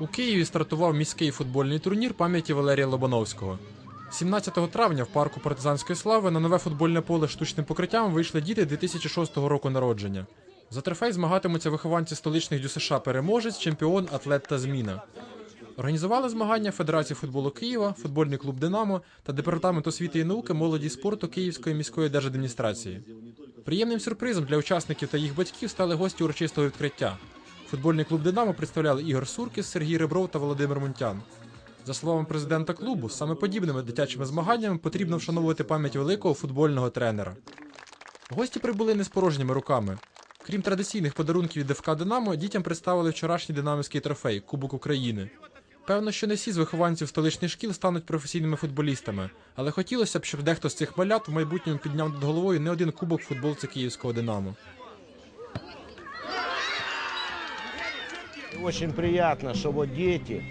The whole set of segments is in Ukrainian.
У Києві стартував міський футбольний турнір пам'яті Валерія Лобановського. 17 травня в парку партизанської слави на нове футбольне поле штучним покриттям вийшли діти 2006 року народження. За трофей змагатимуться вихованці столичних ДЮСШ переможець, чемпіон, атлет та зміна. Організували змагання Федерації футболу Києва, футбольний клуб Динамо та департамент освіти і науки, молоді і спорту Київської міської держадміністрації. Приємним сюрпризом для учасників та їх батьків стали гості урочистого відкриття. Футбольний клуб Динамо представляли Ігор Суркіс, Сергій Ребров та Володимир Мунтян. За словами президента клубу, саме подібними дитячими змаганнями потрібно вшановувати пам'ять великого футбольного тренера. Гості прибули не з порожніми руками. Крім традиційних подарунків від ФК Динамо, дітям представили вчорашній динамівський трофей Кубок України. Певно, що не всі з вихованців столичних шкіл стануть професійними футболістами, але хотілося б, щоб дехто з цих малят в майбутньому підняв над головою не один кубок футболці київського Динамо. Очень приятно, что вот дети,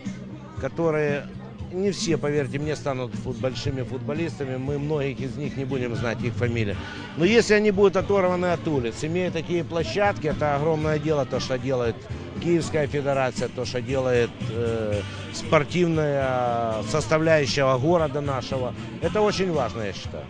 которые не все, поверьте мне, станут фут- большими футболистами. Мы многих из них не будем знать их фамилии. Но если они будут оторваны от улиц, имея такие площадки, это огромное дело, то, что делает Киевская федерация, то, что делает э, спортивная составляющая города нашего. Это очень важно, я считаю.